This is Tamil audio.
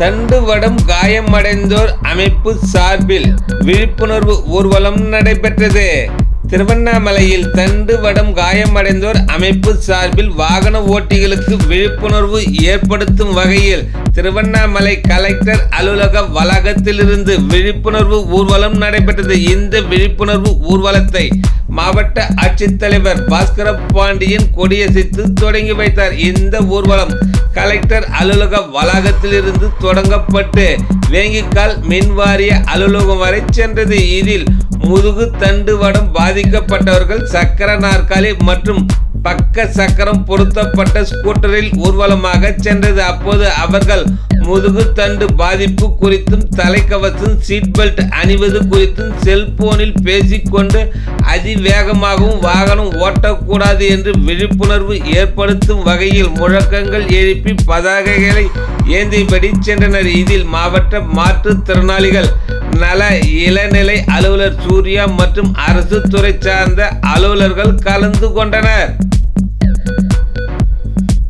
தண்டுவடம் காயமடைந்தோர் அமைப்பு சார்பில் விழிப்புணர்வு ஊர்வலம் நடைபெற்றது. திருவண்ணாமலையில் தண்டுவடம் காயமடைந்தோர் அமைப்பு சார்பில் வாகன ஓட்டிகளுக்கு விழிப்புணர்வு ஏற்படுத்தும் வகையில் திருவண்ணாமலை கலெக்டர் அலுவலக வளாகத்திலிருந்து விழிப்புணர்வு ஊர்வலம் நடைபெற்றது. இந்த விழிப்புணர்வு ஊர்வலத்தை மாவட்ட ஆட்சித்தலைவர் பாஸ்கர பாண்டியன் கொடியசைத்து தொடங்கி வைத்தார். இந்த ஊர்வலம் கலெக்டர் அலுவலக வளாகத்திலிருந்து தொடங்கப்பட்டு வேங்கிக்கால் மின்வாரிய அலுவலகம் வரை சென்றது. இதில் முதுகு தண்டுவடம் பாதிக்கப்பட்டவர்கள் சக்கர நாற்காலி மற்றும் பக்க சக்கரம் பொருத்தப்பட்ட ஸ்கூட்டரில் ஊர்வலமாக சென்றது. அப்போது அவர்கள் முதுகு தண்டு பாதிப்பு குறித்தும் தலைக்கவசம் சீட் பெல்ட் அணிவது குறித்தும் செல்போனில் பேசிக்கொண்டு அதிவேகமாகவும் வாகனம் ஓட்டக்கூடாது என்று விழிப்புணர்வு ஏற்படுத்தும் வகையில் முழக்கங்கள் எழுப்பி பதாகைகளை ஏந்தியபடி சென்றனர். இதில் மாவட்ட மாற்றுத்திறனாளிகள் நல இளநிலை அலுவலர் சூர்யா மற்றும் அரசு துறை சார்ந்த அலுவலர்கள் கலந்து கொண்டனர்.